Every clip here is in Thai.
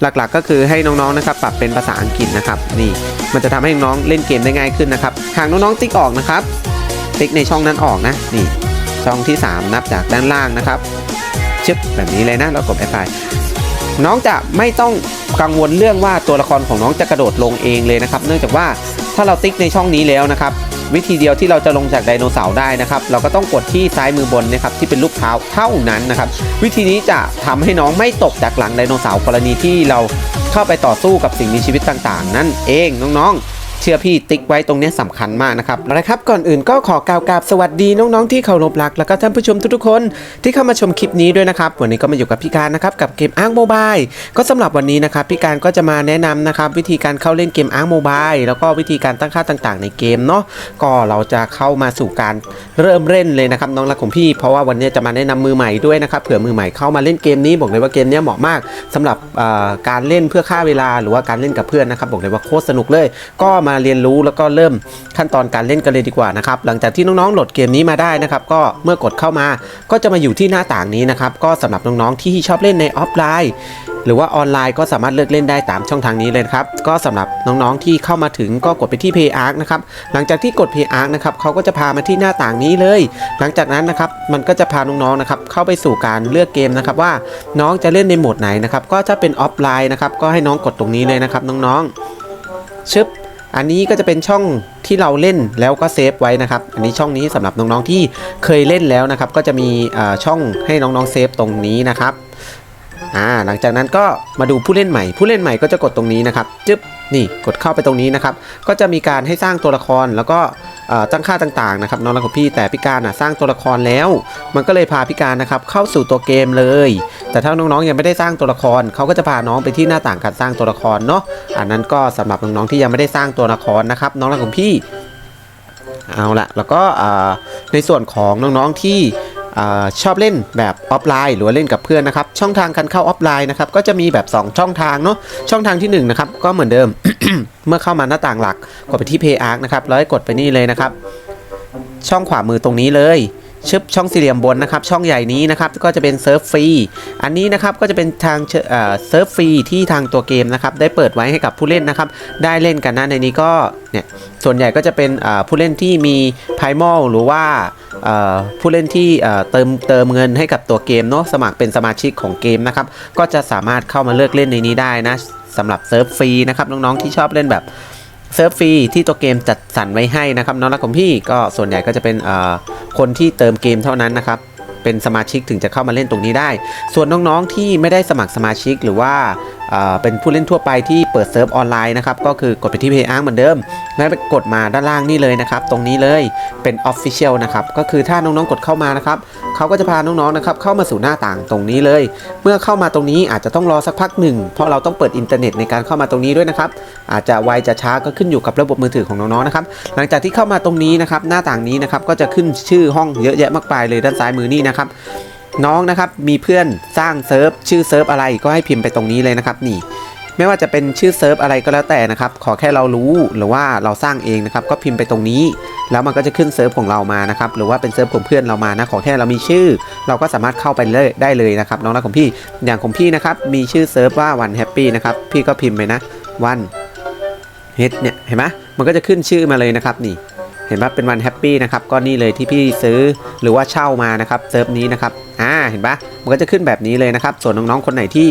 หลักๆ ก็คือให้น้องๆนะครับปรับเป็นภาษาอังกฤษนะครับนี่มันจะทำให้น้องๆเล่นเกมได้ง่ายขึ้นนะครับหากน้องๆติ๊กออกนะครับ ติ๊กในช่องนั้นออกนะนี่ช่องที่ 3 นับจากด้านล่างนะครับชึบแบบนี้เลยนะแล้วกดแอปพลายน้องจะไม่ต้องกังวลเรื่องว่าตัวละครของน้องจะกระโดดลงเองเลยนะครับ เนื่องจากว่าถ้าเราติ๊กในช่องนี้แล้วนะครับ วิธีเดียวที่เราจะลงจากไดโนเสาร์ได้นะครับ เราก็ต้องกดที่ซ้ายมือบนนะครับที่เป็นรูปเท้าเท่านั้นนะครับ วิธีนี้จะทำให้น้องไม่ตกจากหลังไดโนเสาร์กรณีที่เราเข้าไปต่อสู้กับสิ่งมีชีวิตต่างๆ นั่นเองน้องๆ เชื่อพี่ติ๊กไว้ตรงนี้ยสำคัญมากนะครับนะครับก่อนอื่นก็ขอกล่าวกราบสวัสดีน้องๆที่เคารพรัก แล้วก็ท่านผู้ชมทุกๆคนที่เข้ามาชมคลิปนี้ด้วยนะครับวันนี้ก็มาอยู่กับพี่การนะครับกับเกมอ้างโมบายก็สำหรับวันนี้นะครับพี่การก็จะมาแนะนำนะครับวิธีการเข้าเล่นเกมอ้างโมบายแล้วก็วิธีการตั้งค่าต่างๆ ในเกมเนาะก็เราจะเข้ามาสู่การเริ่มเล่นเลยนะครับน้องรักของพี่ เพราะว่าวันนี้จะมาแนะนำมือใหม่ด้วยนะครับเผื่อมือใหม่เข้ามาเล่นเกมนี้บอกเลยว่าเกมนี้เหมาะมากสำหรับการเล่นเพื่อฆ่าเวลาหรือว่าการเล่นกับเพื่อนนะครับบอกเลยว่าโคตรสนุกเลย ก็มาาเรียนรู้แล้วก็เริ่มขั้นตอนการเล่นกันเลยดีกว่านะครับหลังจากที่น้องๆโหลดเกมนี้มาได้นะครับก็เมื่อกดเข้ามาก็จะมาอยู่ที่หน้าต่างนี้นะครับก็สำหรับน้องๆที่ชอบเล่นในออฟไลน์ หรือว่าออนไลน์ก็สามารถเลือกเล่นได้ตามช่องทางนี้เลยครับก็สำหรับน้องๆที่เข้ามาถึงก็กดไปที่ Pay Arc นะครับหลังจากที่กด Pay Arc นะครับเขาก็จะพามาที่หน้าต่างนี้เลย หลังจากนั้นนะครับมันก็จะพาน้องๆนะครับเข้าไปสู่การเลือกเกมนะครับว่าน้องจะเล่นในโหมดไหนนะครับก็ถ้าเป็นออฟไลน์นะครับก็ให้น้องกดตรงนี้เลยนะครับน้องๆชึบ อันนี้ก็จะเป็นช่องที่เราเล่นแล้วก็เซฟไว้นะครับ อันนี้ช่องนี้สำหรับน้องๆที่เคยเล่นแล้วนะครับ ก็จะมีช่องให้น้องๆเซฟตรงนี้นะครับ อ่าหลังจากนั้นก็มาดูผู้เล่นใหม่ ผู้เล่นใหม่ก็จะกดตรงนี้นะครับจึ๊บนี่กดเข้าไปตรงนี้นะครับก็จะมีการให้สร้างตัวละครแล้วก็ตั้งค่าต่างๆนะครับน้องรักของพี่แต่พี่การอะสร้างตัวละครแล้ว มันก็เลยพาพี่การนะครับเข้าสู่ตัวเกมเลย แต่ถ้าน้องๆยังไม่ได้สร้างตัวละครเขาก็จะพาน้องไปที่หน้าต่างการสร้างตัวละครเนาะอันนั้นก็สำหรับน้องๆที่ยังไม่ได้สร้างตัวละครนะครับน้องรักของพี่เอาละแล้วก็ในส่วนของน้องๆที่ อชอบเล่นแบบออฟไลน์ หรือว่าเล่นกับเพื่อนนะครับ ช่องทางการเข้าออฟไลน์นะครับก็จะมีแบบ 2 ช่องทางเนาะช่องทางที่1นะครับก็เหมือนเดิม เมื่อเข้ามาหน้าต่างหลักกดไปที่ Pay Arc นะครับแล้วให้กดไปนี่เลยนะครับ ช่องขวามือตรงนี้เลย ชึบช่องสี่เหลี่ยมบนนะครับ ช่องใหญ่นี้นะครับก็จะเป็นเซิร์ฟฟรี อันนี้นะครับก็จะเป็นทางเซิร์ฟฟรีที่ทางตัวเกมนะครับได้เปิดไว้ให้กับผู้เล่นนะครับ ได้เล่นกันนะในนี้ก็เนี่ยส่วนใหญ่ก็จะเป็นผู้เล่นที่มีไพมอลหรือว่าผู้เล่นที่เติมเติมเงินให้กับตัวเกมเนาะสมัครเป็นสมาชิกของเกมนะครับก็จะสามารถเข้ามาเลือกเล่นในนี้ได้นะสำหรับเซิร์ฟฟรีนะครับน้องๆที่ชอบเล่นแบบ เซิร์ฟฟรีที่ตัวเกมจัดสรรไว้ให้นะครับน้องรักของพี่ก็ส่วนใหญ่ก็จะเป็นเอ่อคนที่เติมเกมเท่านั้นนะครับเป็นสมาชิกถึงจะเข้ามาเล่นตรงนี้ได้ ส่วนน้องๆที่ไม่ได้สมัครสมาชิกหรือว่า เป็นผู้เล่นทั่วไปที่เปิดเซิร์ฟออนไลน์นะครับ ก็คือกดไปที่ Pay Arc เหมือนเดิม แล้วไปกดมาด้านล่างนี่เลยนะครับ ตรงนี้เลยเป็น Official นะครับ ก็คือถ้าน้องๆกดเข้ามานะครับเขาก็จะพาน้องๆนะครับเข้ามาสู่หน้าต่างตรงนี้เลย เมื่อเข้ามาตรงนี้อาจจะต้องรอสักพักหนึ่ง เพราะเราต้องเปิดอินเทอร์เน็ตในการเข้ามาตรงนี้ด้วยนะครับ อาจจะไวจะช้าก็ขึ้นอยู่กับระบบมือถือของน้องๆนะครับ หลังจากที่เข้ามาตรงนี้นะครับหน้าต่างนี้นะครับก็จะขึ้นชื่อห้องเยอะแยะมากมายเลยด้านซ้ายมือนี่นะครับ น้องนะครับมีเพื่อนสร้างเซิร์ฟชื่อเซิร์ฟอะไรก็ให้พิมพ์ไปตรงนี้เลยนะครับนี่ ไม่ว่าจะเป็นชื่อเซิร์ฟอะไรก็แล้วแต่นะครับ ขอแค่เรารู้หรือว่าเราสร้างเองนะครับก็พิมพ์ไปตรงนี้ แล้วมันก็จะขึ้นเซิร์ฟของเรามานะครับหรือว่าเป็นเซิร์ฟของเพื่อนเรามานะขอแค่เรามีชื่อ เราก็สามารถเข้าไปเลยได้เลยนะครับน้องรักของพี่อย่างของพี่นะครับมีชื่อเซิร์ฟว่าวันแฮปปี้นะครับพี่ก็พิมพ์ไปนะวันเฮดเนี่ยเห็นไหมมันก็จะขึ้นชื่อมาเลยนะครับนี่ เห็นปะเป็นวันแฮปปี้นะครับก็นี่เลยที่พี่ซื้อหรือว่าเช่ามานะครับเซิร์ฟนี้นะครับอ่าเห็นปะมันก็จะขึ้นแบบนี้เลยนะครับส่วนน้องๆคนไหนที่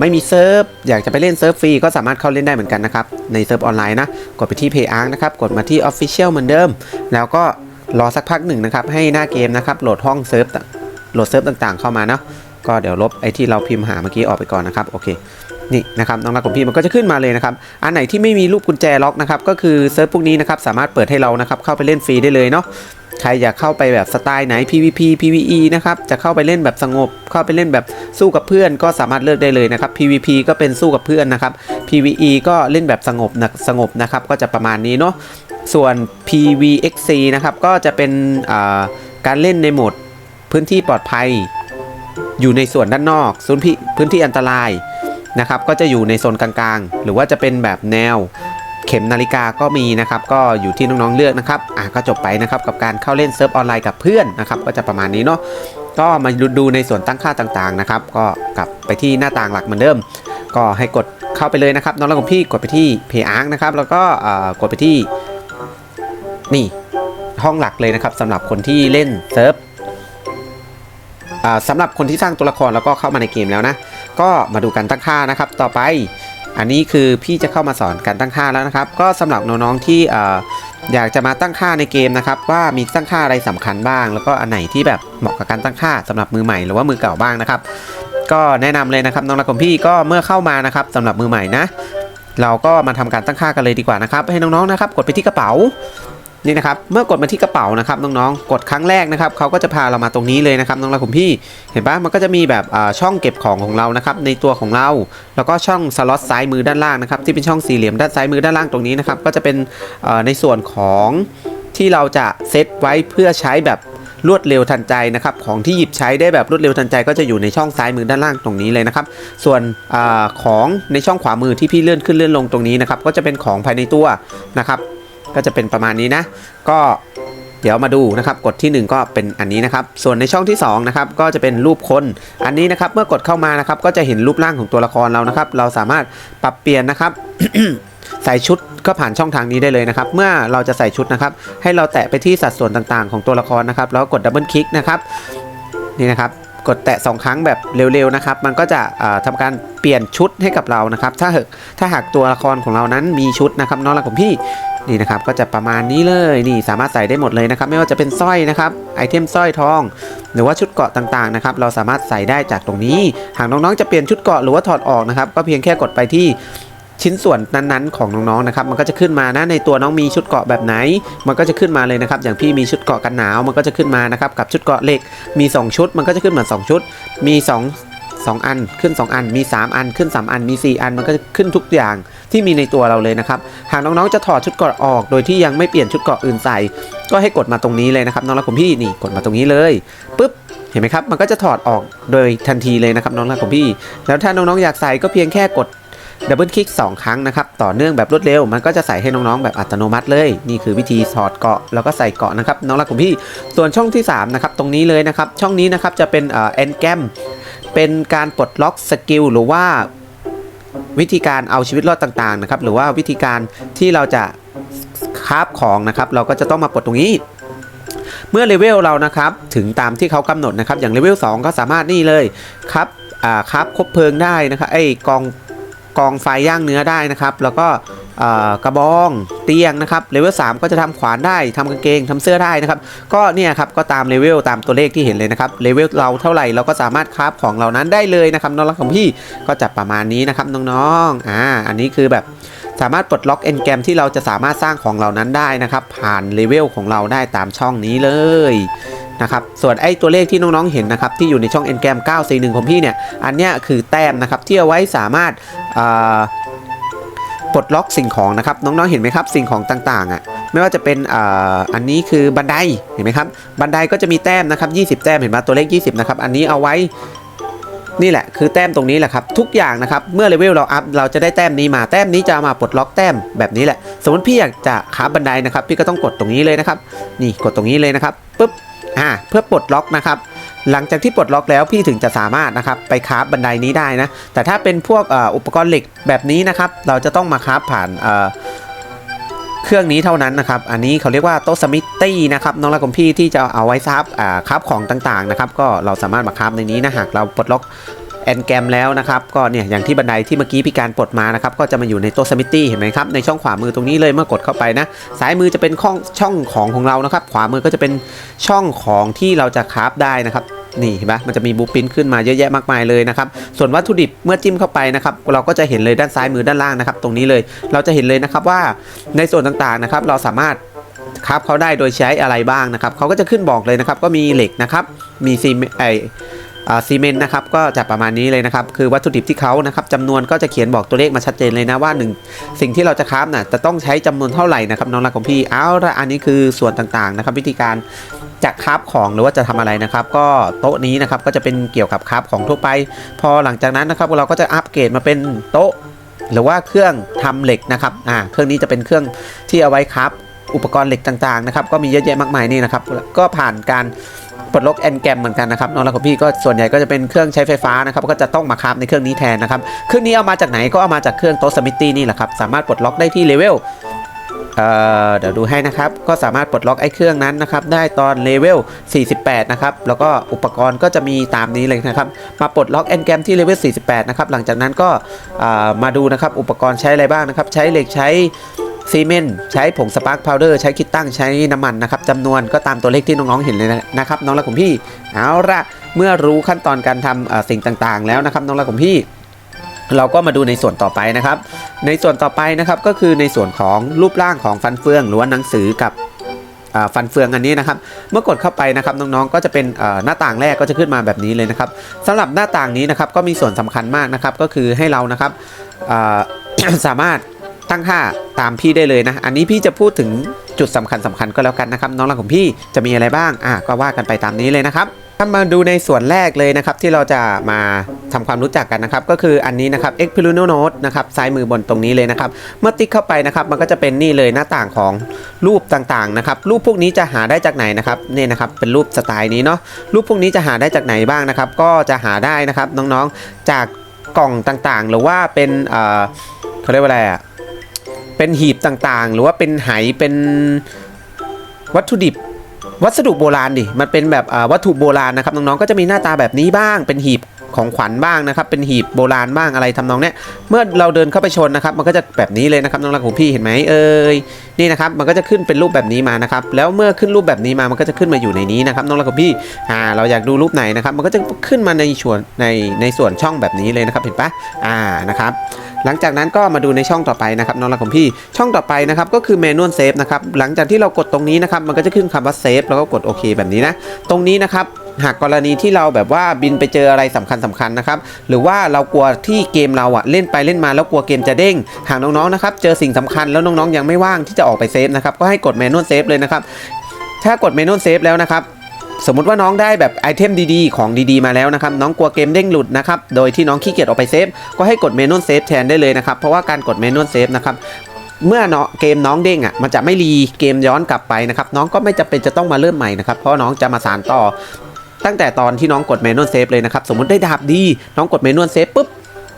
ไม่มีเซิร์ฟอยากจะไปเล่นเซิร์ฟฟรีก็สามารถเข้าเล่นได้เหมือนกันนะครับในเซิร์ฟออนไลน์นะกดไปที่ Pay Arc นะครับกดมาที่ Official เหมือนเดิม แล้วก็รอสักพักหนึ่งนะครับให้หน้าเกมนะครับโหลดห้องเซิร์ฟต่างโหลดเซิร์ฟต่างๆ เข้ามาเนาะก็เดี๋ยวลบไอ้ที่เราพิมพ์หาเมื่อกี้ออกไปก่อนนะครับโอเค นี่นะครับน้องรักของพี่มันก็จะขึ้นมาเลยนะครับอันไหนที่ไม่มีรูปกุญแจล็อกนะครับก็คือเซิร์ฟพวกนี้นะครับสามารถเปิดให้เรานะครับเข้าไปเล่นฟรีได้เลยเนาะใครอยากเข้าไปแบบสไตล์ไหน PVP PVE นะครับ จะเข้าไปเล่นแบบสงบ เข้าไปเล่นแบบสู้กับเพื่อนก็สามารถเลือกได้เลยนะครับ PVP ก็เป็นสู้กับเพื่อนนะครับ PVE ก็เล่นแบบสงบนะสงบนะครับ ก็จะประมาณนี้เนาะ ส่วน PVXC นะครับ ก็จะเป็นการเล่นในโหมดพื้นที่ปลอดภัย อยู่ในส่วนด้านนอกศูนย์พิพื้นที่อันตราย นะครับก็จะอยู่ในโซนกลางๆ หรือว่าจะเป็นแบบแนวเข็มนาฬิกาก็มีนะครับก็อยู่ที่น้องๆเลือกนะครับอะก็จบไปนะครับกับการเข้าเล่นเซิร์ฟออนไลน์กับเพื่อนนะครับก็จะประมาณนี้เนาะก็มาดูในส่วนตั้งค่าต่างๆนะครับก็กลับไปที่หน้าต่างหลักเหมือนเดิม ก็ให้กดเข้าไปเลยนะครับน้องรักของพี่กดไปที่เพย์อาร์นะครับแล้วก็เอ่อกดไปที่นี่ห้องหลักเลยนะครับสำหรับคนที่เล่นเซิร์ฟอ่าสำหรับคนที่สร้างตัวละครแล้วก็เข้ามาในเกมแล้วนะ ก็มาดูการตั้งค่านะครับ ต่อไป อันนี้คือพี่จะเข้ามาสอนการตั้งค่าแล้วนะครับ ก็สำหรับน้องๆที่ออยากจะมาตั้งค่าในเกมนะครับ ว่ามีตั้งค่าอะไรสำคัญบ้าง แล้วก็อันไหนที่แบบเหมาะกับการตั้งค่าสำหรับมือใหม่หรือว่ามือเก่าบ้างนะครับ ก็แนะนำเลยนะครับน้องรักของพี่ก็เมื่อเข้ามานะครับสำหรับมือใหม่นะ เราก็มาทำการตั้งค่ากันเลยดีกว่านะครับ ให้น้องๆนะครับ กดไปที่กระเป๋า นี่นะครับเมื่อกดมาที่กระเป๋านะครับน้องๆกดครั้งแรกนะครับเขาก็จะพาเรามาตรงนี้เลยนะครับน้องรักของพี่เห็นปะมันก็จะมีแบบช่องเก็บของของเรานะครับในตัวของเรา แล้วก็ช่องสล็อตซ้ายมือด้านล่างนะครับที่เป็นช่องสี่เหลี่ยมด้านซ้ายมือด้านล่างตรงนี้นะครับก็จะเป็นในส่วนของที่เราจะเซตไว้เพื่อใช้แบบรวดเร็วทันใจนะครับของที่หยิบใช้ได้แบบรวดเร็วทันใจ ก็จะอยู่ในช่องซ้ายมือด้านล่างตรงนี้เลยนะครับ ส่วนอของในช่องขวามือที่พี่เลื่อนขึ้นเลื่อนลงตรงนี้นะครับก็จะเป็นของภายในตัวนะครับ ก็จะเป็นประมาณนี้นะ ก็เดี๋ยวมาดูนะครับ กดที่ 1 ก็เป็นอันนี้นะครับ ส่วนในช่องที่2นะครับก็จะเป็นรูปคน อันนี้นะครับเมื่อกดเข้ามานะครับ ก็จะเห็นรูปร่างของตัวละครเรานะครับ เราสามารถปรับเปลี่ยนนะครับใส่ชุดก็ผ่านช่องทางนี้ได้เลยนะครับ เมื่อเราจะใส่ชุดนะครับ ให้เราแตะไปที่สัดส่วนต่างๆ ของตัวละครนะครับ แล้วกดดับเบิลคลิกนะครับ นี่นะครับ กดแตะ 2 ครั้งแบบเร็วๆนะครับ มันก็จะทำาการเปลี่ยนชุดให้กับเรานะครับ ถ้าหากถ้าหากตัวละครของเรานั้นมีชุดนะครับน้องรักของพี่นี่นะครับก็จะประมาณนี้เลยนี่สามารถใส่ได้หมดเลยนะครับ ไม่ว่าจะเป็นสร้อยนะครับไอเทมสร้อยทอง หรือว่าชุดเกราะต่างๆนะครับเราสามารถใส่ได้จากตรงนี้ หากน้องๆจะเปลี่ยนชุดเกราะหรือว่าถอดออกนะครับก็เพียงแค่กดไปที่ ชิ้นส่วนนั้นๆของน้องๆนะครับมันก็จะขึ้นมานะในตัวน้องมีชุดเกาะแบบไหน มันก็จะขึ้นมาเลยนะครับ อย่างพี่มีชุดเกาะกันหนาวมันก็จะขึ้นมานะครับกับชุดเกาะเหล็กมี 2 ชุด มันก็จะขึ้นมือน2ชุด มี 2 2 อันขึ้น 2 อันมี 3 อันขึ้น 3 อันมี 4 อันมันก็จะขึ้นทุกอย่างที่มีในตัวเราเลยนะครับ หากน้องๆจะถอดชุดเกาะออกโดยที่ยังไม่เปลี่ยนชุดเกาะอื่นใส่ ก็ให้กดมาตรงนี้เลยนะครับน้องรักของพี่นี่กดมาตรงนี้เลยปุ๊บเห็นไหมครับมันก็จะถอดออกโดยทันทีเลยนะครับน้องรักของพี่ แล้วถ้าน้องๆอยากใส่ก็เพียงแค่กด ดับเบิลคลิก2ครั้งนะครับ ต่อเนื่องแบบรวดเร็ว มันก็จะใส่ให้น้องๆแบบอัตโนมัติเลย นี่คือวิธีถอดเกาะแล้วก็ใส่เกาะนะครับ น้องรักของพี่ ส่วนช่องที่3นะครับ ตรงนี้เลยนะครับ ช่องนี้นะครับจะเป็นเอ่อแอนแกมเป็นการปลดล็อกสกิลหรือว่าวิธีการเอาชีวิตรอดต่างๆนะครับ หรือว่าวิธีการที่เราจะคราฟของนะครับ เราก็จะต้องมาปลดตรงนี้เมื่อเลเวลเรานะครับถึงตามที่เขากำหนดนะครับ อย่างเลเวล2ก็สามารถนี่เลยครับอ่าครับคบเพลิงได้นะครับไอ้กอง กองไฟย่างเนื้อได้นะครับ แล้วก็กระบองเตียงนะครับเลเวล3ก็จะทำขวานได้ทำกางเกงทำเสื้อได้นะครับ ก็เนี่ยครับก็ตามเลเวลตามตัวเลขที่เห็นเลยนะครับเลเวลเราเท่าไหร่เราก็สามารถคราฟของเหล่านั้นได้เลยนะครับน้องรักของพี่ก็จะประมาณนี้นะครับน้องๆอ่าอันนี้คือแบบสามารถปลดล็อกเอนแกรมที่เราจะสามารถสร้างของเหล่านั้นได้นะครับ ผ่านเลเวลของเราได้ตามช่องนี้เลย นะครับส่วนไอ้ตัวเลขที่น้องๆเห็นนะครับที่อยู่ในช่อง Engram 941 ของพี่เนี่ยอันเนี้ยคือแต้มนะครับที่เอาไว้สามารถปลดล็อกสิ่งของนะครับน้องๆเห็นไหมครับสิ่งของต่างๆอะไม่ว่าจะเป็นออันนี้คือบันไดเห็นไหมครับบันไดก็จะมีแต้มนะครับ20 แต้มเห็นไหมตัวเลข 20นะครับอันนี้เอาไว้นี่แหละคือแต้มตรงนี้แหละครับทุกอย่างนะครับเมื่อเลเวลเราอัพเราจะได้แต้มนี้มาแต้มนี้จะามาปลดล็อกแต้มแบบนี้แหละ สมมติพี่อยากจะขาบันไดนะครับ พี่ก็ต้องกดตรงนี้เลยนะครับ นี่กดตรงนี้เลยนะครับปุ๊บ อ่าเพื่อปลดล็อกนะครับ หลังจากที่ปลดล็อกแล้วพี่ถึงจะสามารถนะครับไปคราฟบันไดนี้ได้นะ แต่ถ้าเป็นพวกอ,อุปกรณ์เหล็กแบบนี้นะครับ เราจะต้องมาคราฟผ่านเครื่องนี้เท่านั้นนะครับ อันนี้เขาเรียกว่าโต๊ะสมิธตี้นะครับน้องรักของพี่ที่จะเอาไว้ซับคราฟของต่างๆนะครับ ก็เราสามารถมาคราฟในนี้นะหากเราปลดล็อก อนแกรมแล้วนะครับก็เนี่ยอย่างที่บันไดที่เมื่อกี้พี่การปลดมานะครับก็จะมาอยู่ในโต๊ะสมิธตี้เห็นไหมครับในช่องขวามือตรงนี้เลยเมื่อกดเข้าไปนะซ้ายมือจะเป็นช่องช่องของของเรานะครับ ขวามือก็จะเป็นช่องของที่เราจะคราฟได้นะครับนี่เห็นปะมันจะมีบูปินขึ้นมาเยอะแยะมากมายเลยนะครับ ส่วนวัตถุดิบเมื่อจิ้มเข้าไปนะครับ เราก็จะเห็นเลยด้านซ้ายมือด้านล่างนะครับ ตรงนี้เลย เราจะเห็นเลยนะครับว่าในส่วนต่างๆนะครับ เราสามารถคราฟเขาได้โดยใช้อะไรบ้างนะครับเขาก็จะขึ้นบอกเลยนะครับ ก็มีเหล็กนะครับ มีซีเมไอ ซีเมนต์นะครับก็จะประมาณนี้เลยนะครับคือวัตถุดิบที่เขานะครับจำนวนก็จะเขียนบอกตัวเลขมาชัดเจนเลยนะว่าหนึ่งสิ่งที่เราจะคราฟน่ะจะต้องใช้จำนวนเท่าไหร่นะครับน้องรักของพี่เอาละอันนี้คือส่วนต่างๆนะครับ วิธีการจะคราฟของหรือว่าจะทำอะไรนะครับ ก็โต๊ะนี้นะครับก็จะเป็นเกี่ยวกับคราฟของทั่วไป พอหลังจากนั้นนะครับเราก็จะอัปเกรดมาเป็นโต๊ะ หรือว่าเครื่องทำเหล็กนะครับอ่าเครื่องนี้จะเป็นเครื่องที่เอาไว้คราฟอุปกรณ์เหล็กต่างๆนะครับก็มีเยอะแยะมากมายนี่นะครับก็ผ่านการ ปลดล็อกแอนแกมเหมือนกันนะครับน้องรักของพี่ก็ส่วนใหญ่ก็จะเป็นเครื่องใช้ไฟฟ้านะครับก็จะต้องมาคราฟในเครื่องนี้แทนนะครับเครื่องนี้เอามาจากไหนก็เอามาจากเครื่องโต๊ะสมิตี้นี่แหละครับสามารถปลดล็อกได้ที่เลเวลเดี๋ยวดูให้นะครับ ก็สามารถปลดล็อกไอ้เครื่องนั้นนะครับ ได้ตอนเลเวล 48 นะครับ แล้วก็อุปกรณ์ก็จะมีตามนี้เลยนะครับ มาปลดล็อกแอนแกมที่เลเวล 48 นะครับ หลังจากนั้นก็มาดูนะครับ อุปกรณ์ใช้อะไรบ้างนะครับ ใช้เหล็กใช้ ซีเมนต์ใช้ผงสปาร์คพาวเดอร์ใช้คิดตั้งใช้น้ำมันนะครับจำนวนก็ตามตัวเลขที่น้องๆเห็นเลยนะครับน้องรักของพี่เอาละเมื่อรู้ขั้นตอนการทำสิ่งต่างๆ แล้วนะครับน้องรักของพี่เราก็มาดูในส่วนต่อไปนะครับ ในส่วนต่อไปนะครับก็คือในส่วนของรูปร่างของฟันเฟือง หรือว่าหนังสือกับฟันเฟืองอันนี้นะครับ เมื่อกดเข้าไปนะครับน้องๆก็จะเป็นหน้าต่างแรกก็จะขึ้นมาแบบนี้เลยนะครับสำหรับหน้าต่างนี้นะครับก็มีส่วนสำคัญมากนะครับก็คือให้เรานะครับสามารถ ตั้งค่าตามพี่ได้เลยนะ อันนี้พี่จะพูดถึงจุดสำคัญสำคัญก็แล้วกันนะครับน้องรักของพี่จะมีอะไรบ้างอะก็ว่ากันไปตามนี้เลยนะครับถ้ามาดูในส่วนแรกเลยนะครับที่เราจะมาทำความรู้จักกันนะครับก็คืออันนี้นะครับ e x p e r i n o Note นะครับซ้ายมือบนตรงนี้เลยนะครับเมื่อติ๊กเข้าไปนะครับมันก็จะเป็นนี่เลยหน้าต่างของรูปต่างๆนะครับรูปพวกนี้จะหาได้จากไหนนะครับนี่นะครับเป็นรูปสไตล์นี้เนาะรูปพวกนี้จะหาได้จากไหนบ้างนะครับก็จะหาได้นะครับน้องๆจากกล่องต่างๆ หรือว่าเป็นเอ่อเขาเรียกว่าอะไรอะ เป็นหีบต่างๆ หรือว่าเป็นไหเป็นวัตถุดิบ วัสดุโบราณดิมันเป็นแบบวัตถุโบราณนะครับน้องๆก็จะมีหน้าตาแบบนี้บ้าง เป็นหีบของขวัญบ้างนะครับ เป็นหีบโบราณบ้างอะไรทำนองเนี้ยเมื่อเราเดินเข้าไปชนนะครับ มันก็จะแบบนี้เลยนะครับน้องรักของพี่เห็นไหมเอ่ยนี่นะครับมันก็จะขึ้นเป็นรูปแบบนี้มานะครับแล้วเมื่อขึ้นรูปแบบนี้มามันก็จะขึ้นมาอยู่ในนี้นะครับน้องรักของพี่อ่าเราอยากดูรูปไหนนะครับ มันก็จะขึ้นมาในส่วนในในส่วนช่องแบบนี้เลยนะครับเห็นปะอ่านะครับ หลังจากนั้นก็มาดูในช่องต่อไปนะครับน้องรักของพี่ช่องต่อไปนะครับก็คือ manual save นะครับหลังจากที่เรากดตรงนี้นะครับมันก็จะขึ้นคำว่า save แล้วก็กดโอเคแบบนี้นะตรงนี้นะครับหากกรณีที่เราแบบว่าบินไปเจออะไรสำคัญสำคัญนะครับ หรือว่าเรากลัวที่เกมเราอะเล่นไปเล่นมาแล้วกลัวเกมจะเด้ง หากน้องๆนะครับเจอสิ่งสำคัญแล้วน้องๆยังไม่ว่างที่จะออกไปเซฟนะครับก็ให้กด manual save เลยนะครับถ้ากด manual save แล้วนะครับ สมมุติว่าน้องได้แบบไอเทมดีๆ ของดีๆมาแล้วนะครับ น้องกลัวเกมเด้งหลุดนะครับ โดยที่น้องขี้เกียจออกไปเซฟ ก็ให้กดเมนูเซฟแทนได้เลยนะครับ เพราะว่าการกดเมนูเซฟนะครับเมื่อเนาะเกมน้องเด้งอะมันจะไม่รีเกมย้อนกลับไปนะครับ น้องก็ไม่จำเป็นจะต้องมาเริ่มใหม่นะครับ เพราะน้องจะมาสานต่อ ตั้งแต่ตอนที่น้องกดเมนูเซฟเลยนะครับ สมมติได้ดาบดี น้องกดเมนูเซฟปุ๊บ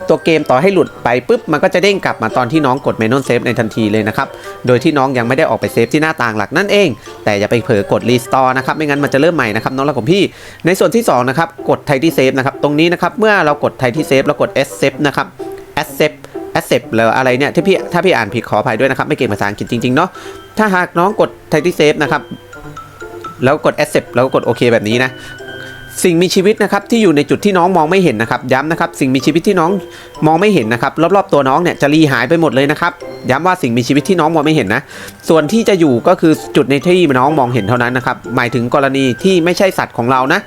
ตัวเกมต่อให้หลุดไปปุ๊บมันก็จะเด้งกลับมาตอนที่น้องกดเมนูเซฟในทันทีเลยนะครับ โดยที่น้องยังไม่ได้ออกไปเซฟที่หน้าต่างหลักนั่นเอง แต่อย่าไปเผลอกดรีสตอร์นะครับไม่งั้นมันจะเริ่มใหม่นะครับน้องรักของพี่ ในส่วนที่2นะครับกดไทที่เซฟนะครับตรงนี้นะครับเมื่อเรากดไทที่เซฟแล้วกด S save นะครับ S save S save หรืออะไรเนี่ยที่พี่ถ้าพี่อ่านผิดขออภัยด้วยนะครับ ไม่เก่งภาษาอังกฤษจริง ๆ เนาะถ้าหากน้องกดไทที่เซฟนะครับแล้วกด S save แล้วก็กดโอเคแบบนี้นะ สิ่งมีชีวิตนะครับที่อยู่ในจุดที่น้องมองไม่เห็นนะครับ ย้ำนะครับสิ่งมีชีวิตที่น้องมองไม่เห็นนะครับรอบๆตัวน้องเนี่ยจะรีหายไปหมดเลยนะครับย้ำว่าสิ่งมีชีวิตที่น้องมองไม่เห็นนะ ส่วนที่จะอยู่ก็คือจุดในที่น้องมองเห็นเท่านั้นนะครับหมายถึงกรณีที่ไม่ใช่สัตว์ของเรานะ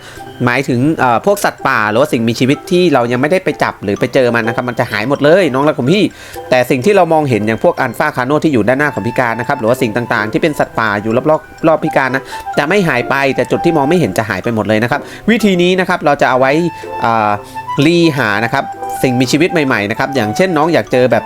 หมายถึงพวกสัตว์ป่าหรือว่าสิ่งมีชีวิตที่เรายังไม่ได้ไปจับหรือไปเจอมันนะครับมันจะหายหมดเลยน้องรักของพี่ แต่สิ่งที่เรามองเห็นอย่างพวกอันฟาคาโนที่อยู่ด้านหน้าของพิการนะครับหรือว่าสิ่งต่างๆ ที่เป็นสัตว์ป่าอยู่รอบๆรอบพิการนะจะไม่หายไปแต่จุดที่มองไม่เห็นจะหายไปหมดเลยนะครับวิธีนี้นะครับเราจะเอาไว้รีหานะครับสิ่งมีชีวิตใหม่ๆนะครับอย่างเช่นน้องอยากเจอแบบ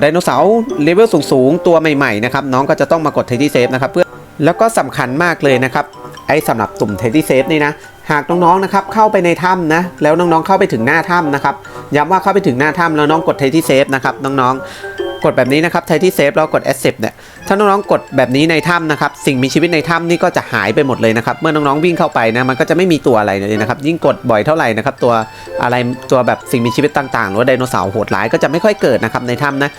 ไดโนเสาร์เลเวลสูงๆ ตัวใหม่ๆนะครับน้องก็จะต้องมากดเท d ดี้เซฟนะครับเพื่อแล้วก็สำคัญมากเลยนะครับไอ้สำหรับตุ่มเทดี้เซฟนี่นะ หากน้องๆนะครับเข้าไปในถ้ำนะแล้วน้องๆเข้าไปถึงหน้าถ้ำนะครับย้ำว่าเข้าไปถึงหน้าถ้ำแล้วน้องกดเท d ดี้เซฟนะครับน้องๆกดแบบนี้นะครับไทที่เซฟแล้วกด accept เนี่ยถ้าน้องๆกดแบบนี้ในถ้ำนะครับสิ่งมีชีวิตในถ้ำนี่ก็จะหายไปหมดเลยนะครับเมื่อน้องๆวิ่งเข้าไปนะมันก็จะไม่มีตัวอะไรเลยนะครับยิ่งกดบ่อยเท่าไหร่นะครับตัวอะไรตัวแบบสิ่งมีชีวิตต่างๆ หรือว่าไดโนเสาร์โหดร้ายก็จะไม่ค่อยเกิดนะครับในถ้ำนะ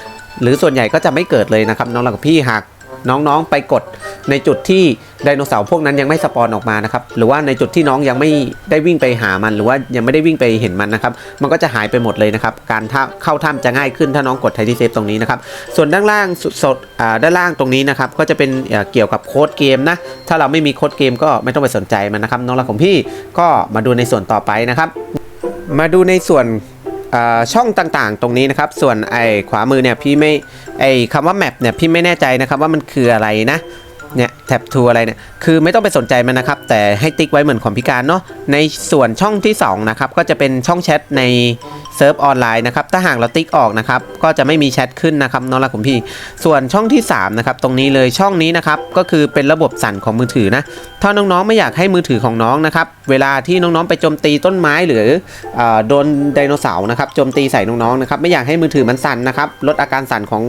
หรือส่วนใหญ่ก็จะไม่เกิดเลยนะครับน้องๆกับพี่หาก น้องๆไปกดในจุดที่ไดโนเสาร์พวกนั้นยังไม่สปอนออกมานะครับหรือว่าในจุดที่น้องยังไม่ได้วิ่งไปหามัน หรือว่ายังไม่ได้วิ่งไปเห็นมันนะครับมันก็จะหายไปหมดเลยนะครับการเข้าถ้ำจะง่ายขึ้นถ้าน้องกดไทที่เซฟตรงนี้นะครับส่วนด้านล่างสุดด้านล่างตรงนี้นะครับก็จะเป็นเกี่ยวกับโค้ดเกมนะถ้าเราไม่มีโค้ดเกมก็ไม่ต้องไปสนใจมันนะครับน้องรักของพี่ก็มาดูในส่วนต่อไปนะครับมาดูในส่วน ช่องต่างๆ ตรงนี้นะครับ ส่วนไอ้ขวามือเนี่ยพี่ไม่ไอ้คำว่าแมปเนี่ยพี่ไม่แน่ใจนะครับว่ามันคืออะไรนะ เนี่ยแท็บทูอะไรเนี่ยคือไม่ต้องไปสนใจมันนะครับ แต่ให้ติ๊กไว้เหมือนของพิการเนาะในส่วนช่องที่2นะครับก็จะเป็นช่องแชทในเซิร์ฟออนไลน์นะครับถ้าหากเราติ๊กออกนะครับก็จะไม่มีแชทขึ้นนะครับน้องรักของพี่ ส่วนช่องที่3นะครับตรงนี้เลยช่องนี้นะครับก็คือเป็นระบบสั่นของมือถือนะถ้าน้องๆไม่อยากให้มือถือของน้องนะครับเวลาที่น้องๆไปโจมตีต้นไม้หรืออโดนไดโนเสาร์นะครับโจมตีใส่น้องๆนะครับไม่อยากให้มือถือมันสั่นนะครับลดอาการสั่นของ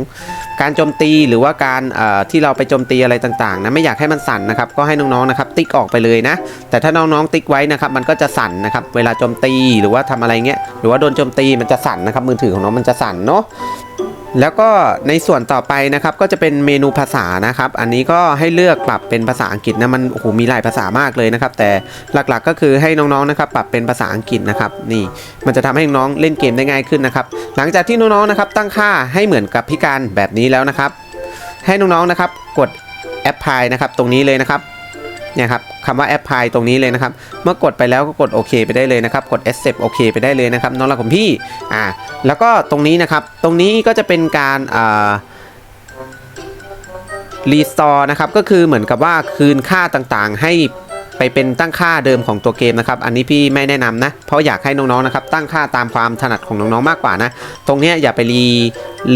การโจมตีหรือว่าการที่เราไปโจมตีอะไรต่างๆนะไม่อยากให้มันสั่นนะครับก็ให้น้องๆนะครับติ๊กออกไปเลยนะ แต่ถ้าน้องๆติ๊กไว้นะครับมันก็จะสั่นนะครับเวลาโจมตีหรือว่าทำอะไรเงี้ยหรือว่าโดนโจมตีมันจะสั่นนะครับมือถือของน้องมันจะสั่นเนาะแล้วก็ในส่วนต่อไปนะครับก็จะเป็นเมนูภาษานะครับ อันนี้ก็ให้เลือกปรับเป็นภาษาอังกฤษนะมันโอ้โหมีหลายภาษามากเลยนะครับ แต่หลักๆก็คือให้น้องๆนะครับปรับเป็นภาษาอังกฤษนะครับนี่มันจะทำให้น้องเล่นเกมได้ง่ายขึ้นนะครับหลังจากที่น้องๆนะครับตั้งค่าให้เหมือนกับพิการแบบนี้แล้วนะครับ ให้น้องๆนะครับกด แอปพลายนะครับตรงนี้เลยนะครับเนี่ยครับคำว่าแอปพลายตรงนี้เลยนะครับ เมื่อกดไปแล้วก็กดโอเคไปได้เลยนะครับ กด accept โอเคไปได้เลยนะครับน้องรักของพี่อ่าแล้วก็ตรงนี้นะครับ ตรงนี้ก็จะเป็นการอ่ารีสตอร์นะครับก็คือเหมือนกับว่าคืนค่าต่างๆ ให้ไปเป็นตั้งค่าเดิมของตัวเกมนะครับ อันนี้พี่ไม่แนะนำนะ เพราะอยากให้น้องๆนะครับตั้งค่าตามความถนัดของน้องๆมากกว่านะ ตรงนี้อย่าไปรี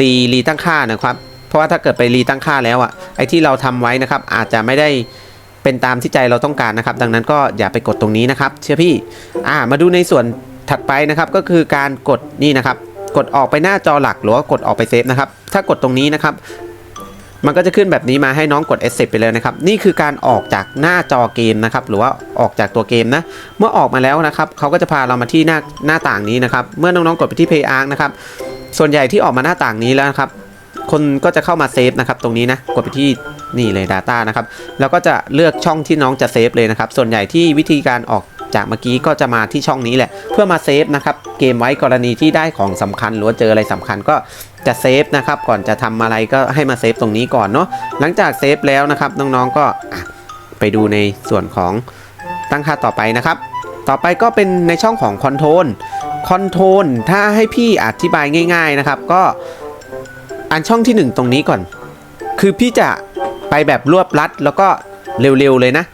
รีรีตั้งค่านะครับ เพราะว่าถ้าเกิดไปรีตั้งค่าแล้วอะไอ้ที่เราทำไว้นะครับ อาจจะไม่ได้เป็นตามที่ใจเราต้องการนะครับ ดังนั้นก็อย่าไปกดตรงนี้นะครับ เชื่อพี่อ่ามาดูในส่วนถัดไปนะครับก็คือการกดนี่นะครับ กดออกไปหน้าจอหลักหรือว่ากดออกไปเซฟนะครับ ถ้ากดตรงนี้นะครับ มันก็จะขึ้นแบบนี้มาให้น้องกด Escape ไปเลยนะครับ นี่คือการออกจากหน้าจอเกมนะครับ หรือว่าออกจากตัวเกมนะ เมื่อออกมาแล้วนะครับเขาก็จะพาเรามาที่หน้าหน้าต่างนี้นะครับ เมื่อน้องๆกดไปที่ Play Arc นะครับ ส่วนใหญ่ที่ออกมาหน้าต่างนี้แล้วนะครับ คนก็จะเข้ามาเซฟนะครับตรงนี้นะกดไปที่นี่เลย Data นะครับแล้วก็จะเลือกช่องที่น้องจะเซฟเลยนะครับส่วนใหญ่ที่วิธีการออกจากเมื่อกี้ก็จะมาที่ช่องนี้แหละ เพื่อมาเซฟนะครับเกมไว้กรณีที่ได้ของสำคัญหรือเจออะไรสำคัญก็จะเซฟนะครับก่อนจะทำอะไรก็ให้มาเซฟตรงนี้ก่อนเนาะหลังจากเซฟแล้วนะครับน้องๆก็ไปดูในส่วนของตั้งค่าต่อไปนะครับ ต่อไปก็เป็นในช่องของคอนโทรลคอนโทรลถ้าให้พี่อธิบายง่าย ๆนะครับ ก็ อันช่องที่หนึ่งตรงนี้ก่อน คือพี่จะไปแบบรวบลัดแล้วก็เร็วๆเลยนะ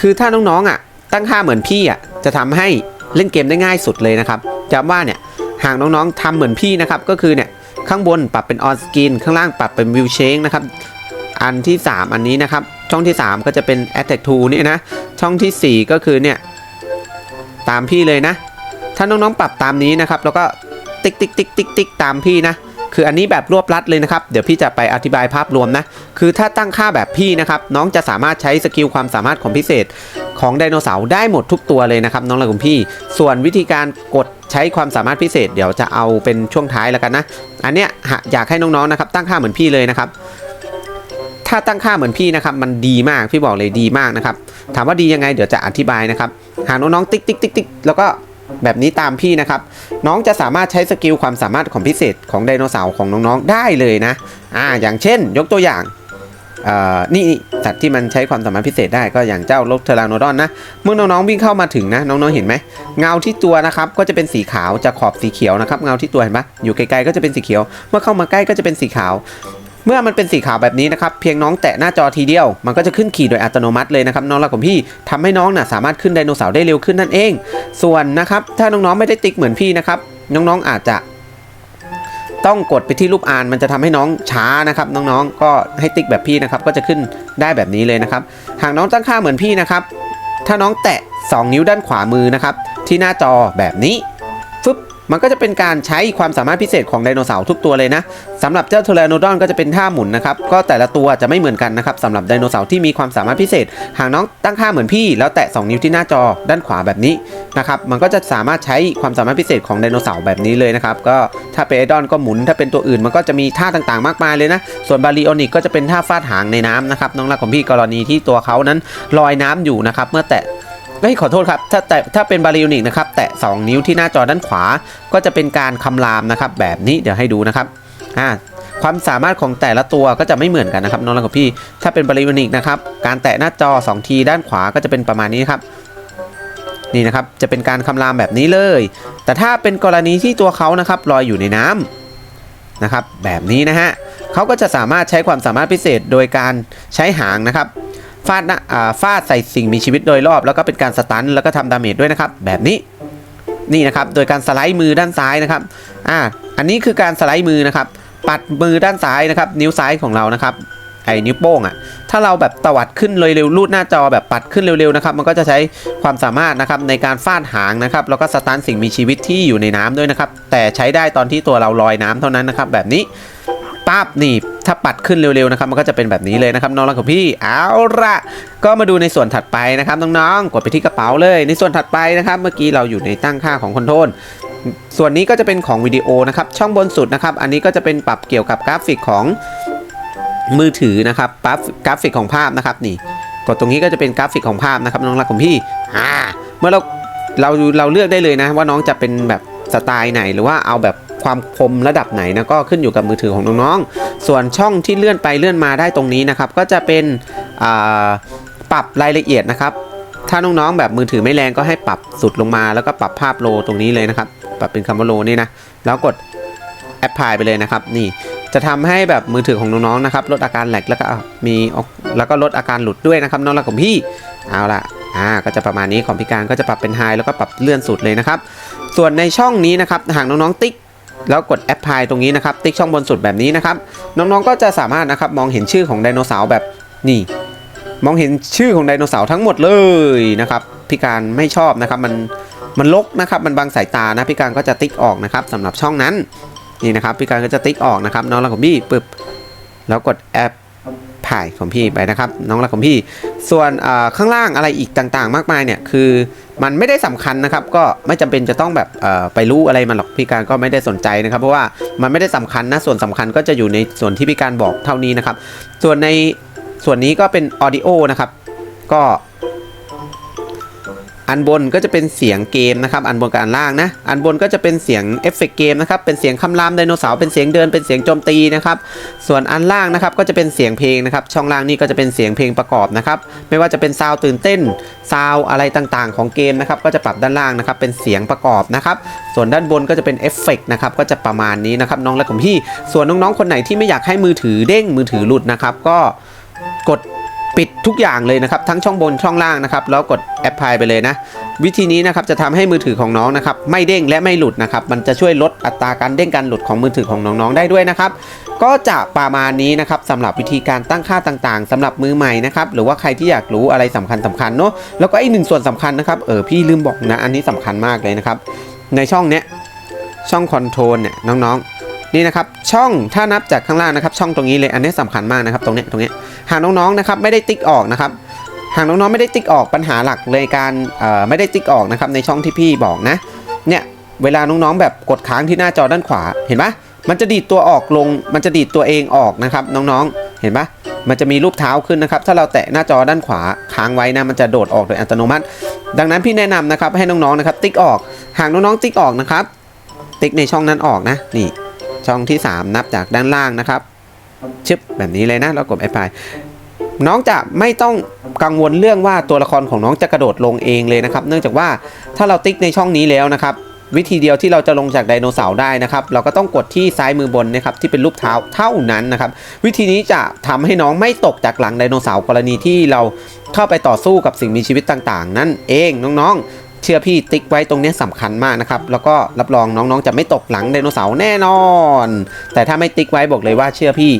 คือถ้าน้องๆอะตั้งค่าเหมือนพี่อะจะทำให้เล่นเกมได้ง่ายสุดเลยนะครับจำว่าเนี่ยหากน้องๆทำเหมือนพี่นะครับก็คือเนี่ยข้างบนปรับเป็นออนสกรีนข้างล่างปรับเป็นวิวเชงนะครับอันที่ 3 อันนี้นะครับ ช่องที่ 3 ก็จะเป็น Attack 2นี่นะ ช่องทีสี่4 ก็คือเนี่ย ตามพี่เลยนะ ถ้าน้องๆปรับตามนี้นะครับ แล้วก็ติ๊กติ๊กติ๊กติ๊กติ๊กตามพี่นะ คืออันนี้แบบรวบรัดเลยนะครับ เดี๋ยวพี่จะไปอธิบายภาพรวมนะ คือถ้าตั้งค่าแบบพี่นะครับ น้องจะสามารถใช้สกิลความสามารถของพิเศษของไดโนเสาร์ได้หมดทุกตัวเลยนะครับ น้องและคุณพี่ ส่วนวิธีการกดใช้ความสามารถพิเศษ เดี๋ยวจะเอาเป็นช่วงท้ายแล้วกันนะ อันเนี้ยอยากให้น้องๆนะครับตั้งค่าเหมือนพี่เลยนะครับถ้าตั้งค่าเหมือนพี่นะครับมันดีมากพี่บอกเลยดีมากนะครับถามว่าดียังไงเดี๋ยวจะอธิบายนะครับหาน้องๆติ๊กติ๊กติ๊กติ๊กแล้วก็ แบบนี้ตามพี่นะครับ น้องจะสามารถใช้สกิลความสามารถของพิเศษของไดโนเสาร์ของน้องๆได้เลยนะอ่าอย่างเช่น ยกตัวอย่างนี่สัตว์ที่มันใช้ความสามารถพิเศษได้ก็อย่างเจ้าโลกเทราโนดอนนะ เมื่อน้องๆวิ่งเข้ามาถึงนะ น้องๆเห็นไหมเงาที่ตัวนะครับก็จะเป็นสีขาวจะขอบสีเขียวนะครับเงาที่ตัวเห็นปะอยู่ไกลๆก็จะเป็นสีเขียว เมื่อเข้ามาใกล้ก็จะเป็นสีขาว เมื่อมันเป็นสีขาวแบบนี้นะครับ เพียงน้องแตะหน้าจอทีเดียว มันก็จะขึ้นขี่โดยอัตโนมัติเลยนะครับน้องรักของพี่ทำให้น้องน่ะสามารถขึ้นไดโนเสาร์ได้เร็วขึ้นนั่นเอง ส่วนนะครับถ้าน้องๆไม่ได้ติ๊กเหมือนพี่นะครับน้องๆอาจจะต้องกดไปที่รูปอ่านมันจะทำให้น้องช้านะครับน้องๆ ก็ให้ติ๊กแบบพี่นะครับก็จะขึ้นได้แบบนี้เลยนะครับหากน้องตั้งค่าเหมือนพี่นะครับ ถ้าน้องแตะ 2 นิ้วด้านขวามือนะครับที่หน้าจอแบบนี้ฟึบ มันก็จะเป็นการใช้ความสามารถพิเศษของไดโนเสาร์ทุกตัวเลยนะสำหรับเจ้าเทเลโนดอนก็จะเป็นท่าหมุนนะครับก็แต่ละตัวจะไม่เหมือนกันนะครับสำหรับไดโนเสาร์ที่มีความสามารถพิเศษ หากน้องตั้งค่าเหมือนพี่แล้วแตะ 2 นิ้วที่หน้าจอด้านขวาแบบนี้นะครับมันก็จะสามารถใช้ความสามารถพิเศษของไดโนเสาร์แบบนี้เลยนะครับก็ถ้าเป็นไอดอนก็หมุนถ้าเป็นตัวอื่นมันก็จะมีท่าต่างๆ มากมายเลยนะส่วนบาริโอนิกก็จะเป็นท่าฟาดหางในน้ำนะครับน้องรักของพี่กรณีที่ตัวเขานั้นลอยน้ำอยู่นะครับเมื่อแตะ เฮ้ยขอโทษครับ ถ้าแต่ถ้าเป็นบาริโอนิกนะครับ แตะ 2 นิ้วที่หน้าจอด้านขวา ก็จะเป็นการคำรามนะครับ แบบนี้เดี๋ยวให้ดูนะครับอ่าความสามารถของแต่ละตัวก็จะไม่เหมือนกันนะครับน้องและกับพี่ ถ้าเป็นบาริโอนิกนะครับ การแตะหน้าจอ 2 ทีด้านขวาก็จะเป็นประมาณนี้ครับนี่นะครับจะเป็นการคำรามแบบนี้เลย แต่ถ้าเป็นกรณีที่ตัวเขานะครับลอยอยู่ในน้ำนะครับ แบบนี้นะฮะเขาก็จะสามารถใช้ความสามารถพิเศษโดยการใช้หางนะครับ ฟาดนะอ่าฟาดใส่สิ่งมีชีวิตโดยรอบ แล้วก็เป็นการสตันแล้วก็ทำดาเมจด้วยนะครับ แบบนี้นี่นะครับโดยการสไลด์มือด้านซ้ายนะครับอ่าอันนี้คือการสไลด์มือนะครับ ปัดมือด้านซ้ายนะครับ นิ้วซ้ายของเรานะครับไอ้นิ้วโป้งอะ่ะถ้าเราแบบตวัดขึ้นเลยเร็วรูดหน้าจอแบบปัดขึ้นเร็วๆนะครับมันก็จะใช้ความสามารถนะครับในการฟาดหางนะครับแล้วก็สตาร์ทสิ่งมีชีวิตที่อยู่ในน้ำด้วยนะครับแต่ใช้ได้ตอนที่ตัวเราลอยน้ำเท่านั้นนะครับแบบนี้ ปั๊บนี่ถ้าปัดขึ้นเร็วๆนะครับมันก็จะเป็นแบบนี้เลยนะครับน้องรักของพี่เอาละก็มาดูในส่วนถัดไปนะครับน้องๆกดไปที่กระเป๋าเลย ในส่วนถัดไปนะครับ เมื่อกี้เราอยู่ในตั้งค่าของคอนโทรลส่วนนี้ก็จะเป็นของวิดีโอนะครับช่องบนสุดนะครับ อันนี้ก็จะเป็นปรับเกี่ยวกับกราฟิกของมือถือนะครับกราฟกราฟิกของภาพนะครับนี่กดตรงนี้ก็จะเป็นกราฟิกของภาพนะครับน้องรักของพี่อ่าเมื่อเราเราเราเลือกได้เลยนะว่าน้องจะเป็นแบบ สไตล์ไหนหรือว่าเอาแบบความคมระดับไหนนะก็ขึ้นอยู่กับมือถือของน้องๆ ส่วนช่องที่เลื่อนไปเลื่อนมาได้ตรงนี้นะครับ ก็จะเป็นปรับรายละเอียดนะครับ ถ้าน้องๆแบบมือถือไม่แรงก็ให้ปรับสุดลงมา แล้วก็ปรับภาพโลตรงนี้เลยนะครับ ปรับเป็นคำว่าโลนี่นะ แล้วกดแอปพลายไปเลยนะครับ นี่จะทำให้แบบมือถือของน้องๆนะครับลดอาการแหลกแล้วก็มีแล้วก็ลดอาการหลุดด้วยนะครับน้องรักของพี่เอาล่ะ อ่าก็จะประมาณนี้ของพี่การก็จะปรับเป็นไฮแล้วก็ปรับเลื่อนสุดเลยนะครับ ส่วนในช่องนี้นะครับหากน้องๆติ๊กแล้วกดแอปพลายตรงนี้นะครับ ติ๊กช่องบนสุดแบบนี้นะครับ น้องๆก็จะสามารถนะครับมองเห็นชื่อของไดโนเสาร์แบบนี่ มองเห็นชื่อของไดโนเสาร์ทั้งหมดเลยนะครับพี่การไม่ชอบนะครับ มันมันลกนะครับ มันบังสายตานะพี่การก็จะติ๊กออกนะครับสำหรับช่องนั้นนี่นะครับพี่การก็จะติ๊กออกนะครับน้องรักของพี่ปึ๊บแล้วกดแอป พลายของพี่ไปนะครับ น้องรักของพี่ ส่วนข้างล่างอะไรอีกต่างๆ มากมายเนี่ยคือมันไม่ได้สำคัญนะครับ ก็ไม่จำเป็นจะต้องแบบไปรู้อะไรมันหรอกพี่การก็ไม่ได้สนใจนะครับ เพราะว่ามันไม่ได้สำคัญนะส่วนสำคัญก็จะอยู่ในส่วนที่พี่การบอกเท่านี้นะครับ ส่วนในส่วนนี้ก็เป็นออดิโอนะครับ ก็ อันบนก็จะเป็นเสียงเกมนะครับ อันบนกับอันล่างนะ อันบนก็จะเป็นเสียงเอฟเฟกต์เกมนะครับ เป็นเสียงคำรามไดโนเสาร์ เป็นเสียงเดิน เป็นเสียงโจมตีนะครับ ส่วนอันล่างนะครับ ก็จะเป็นเสียงเพลงนะครับ ช่องล่างนี่ก็จะเป็นเสียงเพลงประกอบนะครับ ไม่ว่าจะเป็นซาวด์ตื่นเต้น ซาวด์อะไรต่างๆ ของเกมนะครับ ก็จะปรับด้านล่างนะครับ เป็นเสียงประกอบนะครับ ส่วนด้านบนก็จะเป็นเอฟเฟกต์นะครับ ก็จะประมาณนี้นะครับน้องและของพี่ ส่วนน้องๆ คนไหนที่ไม่อยากให้มือถือเด้ง มือถือหลุดนะครับ ก็กด ทุกอย่างเลยนะครับ ทั้งช่องบนช่องล่างนะครับ แล้วกดแอปพลายไปเลยนะ วิธีนี้นะครับจะทำให้มือถือของน้องนะครับ ไม่เด้งและไม่หลุดนะครับ มันจะช่วยลดอัตราการเด้งการหลุดของมือถือของน้องๆได้ด้วยนะครับ ก็จะประมาณนี้นะครับสำหรับวิธีการตั้งค่าต่างๆสำหรับมือใหม่นะครับ หรือว่าใครที่อยากรู้อะไรสำคัญสคัญเนาะแล้วก็อีกหนึ่งส่วนสำคัญนะครับเออพี่ลืมบอกนะ อันนี้สำคัญมากเลยนะครับ ในช่องเนี้ยช่องคอนโทรลเนี่ยน้องๆ นี่นะครับช่องถ้านับจากข้างล่างนะครับ ช่องตรงนี้เลยอันนี้สำคัญมากนะครับตรงเนี้ยตรงเนี้ยหากน้องๆนะครับไม่ได้ติ๊กออกนะครับหากน้องๆไม่ได้ติ๊กออกปัญหาหลักเลยการไม่ได้ติ๊กออกนะครับในช่องที่พี่บอกนะเนี่ยเวลาน้องๆแบบกดค้างที่หน้าจอด้านขวาเห็นปะมันจะดีดตัวออกลง มันจะดีดตัวเองออกนะครับน้องๆ เห็นปะมันจะมีรูปเท้าขึ้นนะครับ ถ้าเราแตะหน้าจอด้านขวาค้างไว้นะ มันจะโดดออกโดยอัตโนมัติ ดังนั้นพี่แนะนำนะครับให้น้องๆนะครับ ติ๊กออก หากน้องๆติ๊กออกนะครับ ติ๊กในช่องนั้นออกนะ นี่ ช่องที่ 3 นับจากด้านล่างนะครับ ชึบแบบนี้เลยนะแล้วกดแอปพลายน้องจะไม่ต้องกังวลเรื่องว่าตัวละครของน้องจะกระโดดลงเองเลยนะครับ เนื่องจากว่าถ้าเราติ๊กในช่องนี้แล้วนะครับ วิธีเดียวที่เราจะลงจากไดโนเสาร์ได้นะครับ เราก็ต้องกดที่ซ้ายมือบนนะครับที่เป็นรูปเท้าเท่านั้นนะครับ วิธีนี้จะทำให้น้องไม่ตกจากหลังไดโนเสาร์กรณีที่เราเข้าไปต่อสู้กับสิ่งมีชีวิตต่าง ๆ นั่นเองน้องๆ เชื่อพี่ติ๊กไว้ตรงนี้สำคัญมากนะครับ แล้วก็รับรองน้องๆ จะไม่ตกหลังไดโนเสาร์แน่นอน แต่ถ้าไม่ติ๊กไว้บอกเลยว่าเชื่อพี่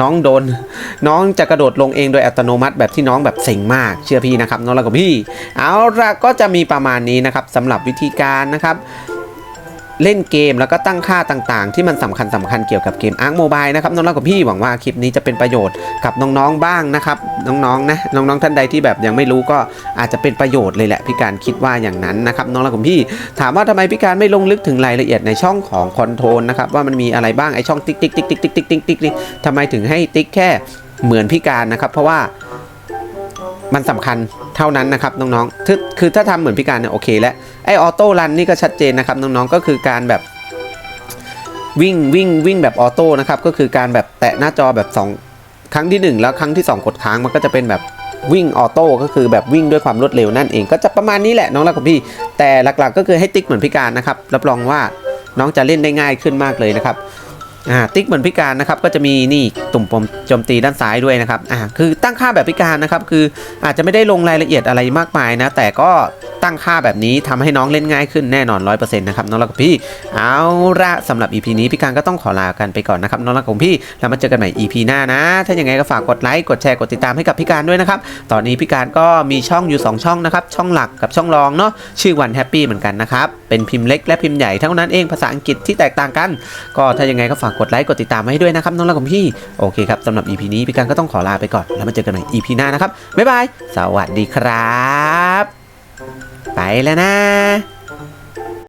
น้องโดน น้องจะกระโดดลงเองโดยอัตโนมัติแบบที่น้องแบบเซ็งมากเชื่อพี่นะครับน้องรักกับพี่ เอาละก็จะมีประมาณนี้นะครับสำหรับวิธีการนะครับ เล่นเกมแล้วก็ตั้งค่าต่างๆ ที่มันสำคัญสคัญเกี่ยวกับเกมอาร์คโมบายนะครับน้องรักกับพี่หวังว่าคลิปนี้จะเป็นประโยชน์กับน้องๆบ้างนะครับน้องๆนะน้องๆท่านใดที่แบบยังไม่รู้ก็อาจจะเป็นประโยชน์เลยแหละพี่การคิดว่าอย่างนั้นนะครับน้องรักกับพี่ถามว่าทำไมพี่การไม่ลงลึกถึงรายละเอียดในช่องของคอนโทรลนะครับว่ามันมีอะไรบ้างไอช่องติ๊กติ๊กติ๊กติ๊กติ๊กติ๊กติ๊กติ๊กทำไมถึงให้ติ๊กแค่เหมือนพี่การนะครับเพราะว่า มันสำคัญเท่านั้นนะครับน้องๆคือคือถ้าทำเหมือนพี่การเนี่ยโอเคแล้วไอออโต้รันนี่ก็ชัดเจนนะครับน้องๆก็คือการแบบวิ่งวิ่งวิ่งแบบออโต้นะครับก็คือการแบบแตะหน้าจอแบบ 2 ครั้งทีหนึ่1 แล้วครั้งที่ 2 กดค้างมันก็จะเป็นแบบวิ่งออโต้ก็คือแบบวิ่งด้วยความรวดเร็วนั่นเองก็จะประมาณนี้แหละน้องรักของพี่ แต่หลักๆ ก็คือให้ติ๊กเหมือนพิการนะครับรับรองว่าน้องจะเล่นได้ง่ายขึ้นมากเลยนะครับ อ่าติ๊กเหมือนพิการนะครับก็จะมีนี่ตุ่มปมโจมตีด้านซ้ายด้วยนะครับอ่าคือตั้งค่าแบบพิการนะครับคืออาจจะไม่ได้ลงรายละเอียดอะไรมากมายนะ แต่ก็ตั้งค่าแบบนี้ทำให้น้องเล่นง่ายขึ้นแน่นอน 100%นะครับน้องรักของพี่เอาละสำหรับ EP นี้พี่การก็ต้องขอลากันไปก่อนนะครับน้องรักของพี่แล้วมาเจอกันใหม่ EP หน้านะ ถ้าอย่างไงก็ฝากกดไลค์กดแชร์กดติดตามให้กับพี่การด้วยนะครับตอนนี้พี่การก็มีช่องอยู่ 2 ช่องนะครับช่องหลักกับช่องรองเนาะชื่อวันแฮปปี้เหมือนกันนะครับเป็นพิมพ์เล็กและพิมพ์ใหญ่เท่านั้นเองภาษาอังกฤษที่แตกต่างกัน ก็ถ้ายังไงก็ฝากกดไลค์กดติดตามให้ด้วยนะครับน้องรักของพี่โอเคครับสำหรับ EP นี้พี่การก็ต้องขอลาไปก่อนแล้วมาเจอกันใหม่ EP หน้านะครับบ๊ายบายสวัสดีครับ ไปแล้วนะ